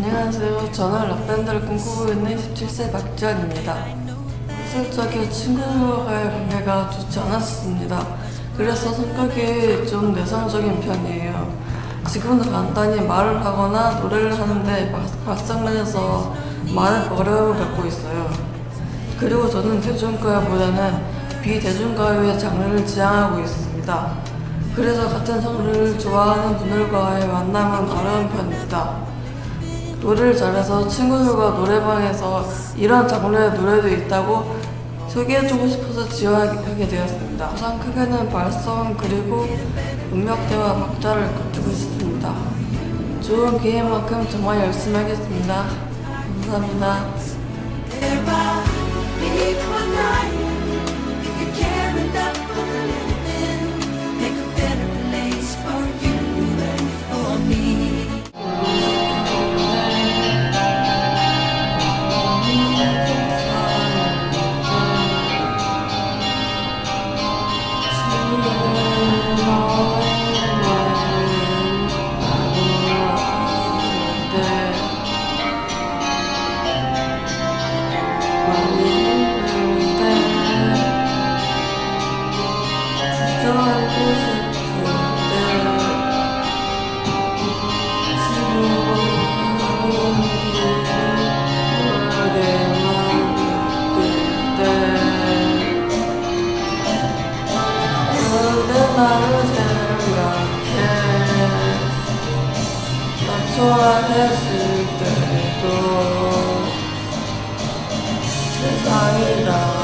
안녕하세요. 저는 락밴드를 꿈꾸고 있는 17세 박지원입니다. 실적인 친구와의 관계가 좋지 않았습니다. 그래서 성격이 좀 내성적인 편이에요. 지금도 간단히 말을 하거나 노래를 하는데 발- 발성면에서 많은 어려움을 겪고 있어요. 그리고 저는 대중가요보다는 비대중가요의 장르를 지향하고 있습니다. 그래서 같은 장르를 좋아하는 분들과의 만남은 어려운 편입니다. 노래를 잘해서 친구들과 노래방에서 이런 장르의 노래도 있다고 소개해주고 싶어서 지원하게 되었습니다. 가장 크게는 발성 그리고 음역대와 박자를 갖추고 싶습니다. 좋은 기회인 만큼 정말 열심히 하겠습니다. 감사합니다. 나 좋아했을 때도 세상이 다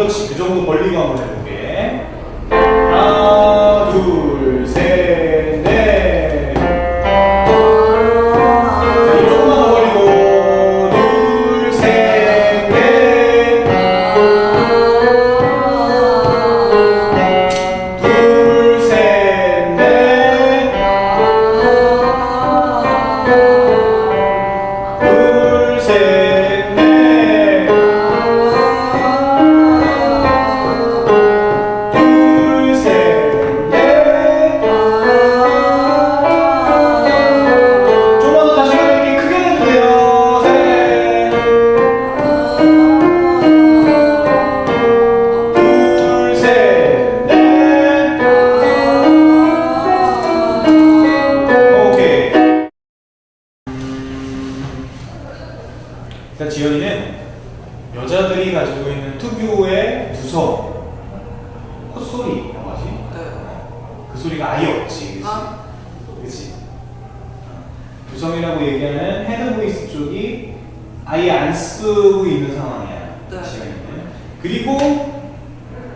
그렇지. 그 정도 벌리고 한번 해볼게. 하나, 일단 지연이는 여자들이 가지고 있는 특유의 두성, 콧소리라고 하지? 그 소리가 아예 없지. 그치? 아. 그치? 두성이라고 얘기하는 헤드 보이스 쪽이 아예 안 쓰고 있는 상황이야. 네. 지연이는. 그리고,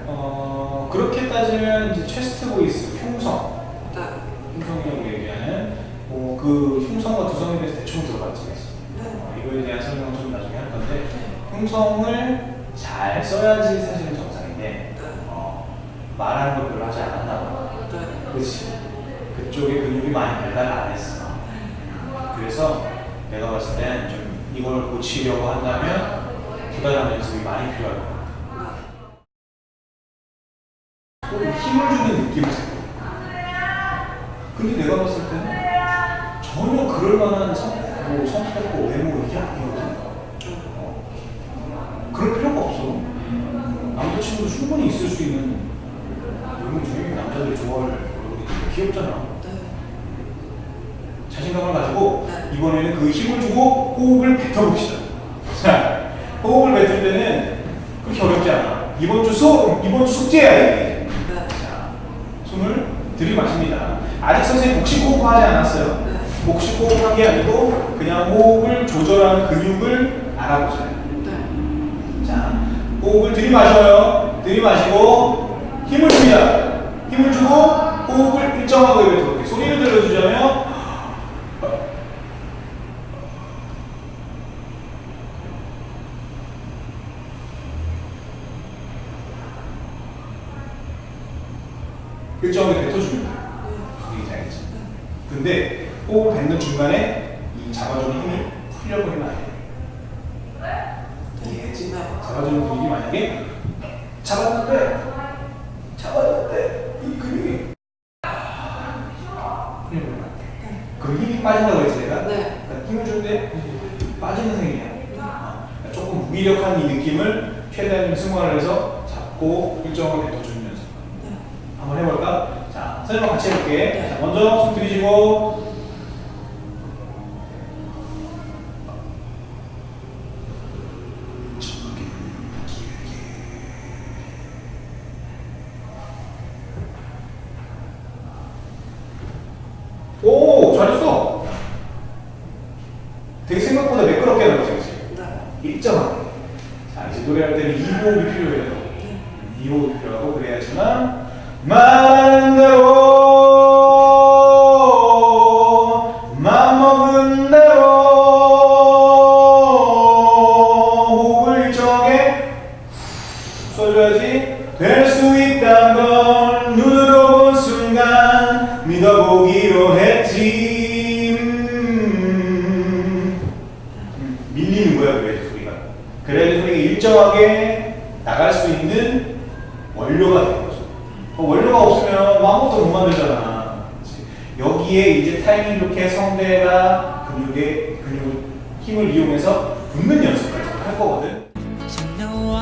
어, 그렇게 따지면 이제 체스트 보이스, 흉성. 네. 흉성이라고 얘기하는 뭐그 흉성과 두성에 대해서 대충 들어봤지. 그치? 네. 어, 이거에 대한 건데 흉성을 잘 써야지 사실은 정상인데 어, 말하는 걸 별로 하지 않았나 봐. 네. 그렇지. 그쪽에 근육이 많이 발달 안 했어. 그래서 내가 봤을 땐 좀 이걸 고치려고 한다면 두 달한 연습이 많이 필요할 것 같아. 손에 힘을 주는 느낌을 잡고. 근데 내가 봤을 때는 전혀 그럴 만한 성, 뭐 성격고 외모 이게 아니거든. 어. 그럴 필요가 없어. 남자친구 충분히 있을 수 있는 외모 중에 남자들이 좋아할 얼굴이 되게 귀엽잖아. 네. 자신감을 가지고 네. 이번에는 그 힘을 주고 호흡을 뱉어봅시다. 자, 호흡을 뱉을 때는 그렇게 어렵지 않아. 이번 주 수, 이번 주 숙제야, 이게. 네. 자, 숨을 들이마십니다. 아직 선생님 복식 호흡 하지 않았어요. 네. 복식 호흡한 게 아니고 그냥 호흡을 조절하는 근육을 알아보세요. 네. 자, 호흡을 들이마셔요. 들이마시고 힘을 줍니다. 힘을 주고 호흡을 일정하게 이렇게 소리를 들려주자면 일정하게 뱉어줍니다. 이게 잘겠지 근데 호흡 뱉는 중간에 이 잡아주는 힘을 풀려버리면 안 돼요. 이해했지? 잡아주는 근육이 만약에 잡았는데 잡았는데 이 근육이. 그럼 힘이 빠진다고 했지 내가? 네. 그러니까 힘을 주는데 빠지는 생이야. 어, 그러니까 조금 무기력한 이 느낌을 최대한 승화를 해서 잡고 일정하게 뱉어주는 연습. 한번 해볼까? 자, 선생님 같이 해볼게. 자, 먼저 숨 들이쉬고 오, 잘했어. 되게 생각보다 매끄럽게 하는 거지, 그치? 일정하게. 자, 이제 노래할 때는 이 호흡이 필요해요. 이 호흡이 필요하고 그래야지만 말한 대로 써줘야지 일정하게 나갈 수 있는 원료가 되는 거죠. 그 원료가 없으면 뭐 아무것도 못 만들잖아. 그치? 여기에 이제 타이밍 좋게 성대가 근육의 근육 힘을 이용해서 붙는 연습까지 할 거거든. You know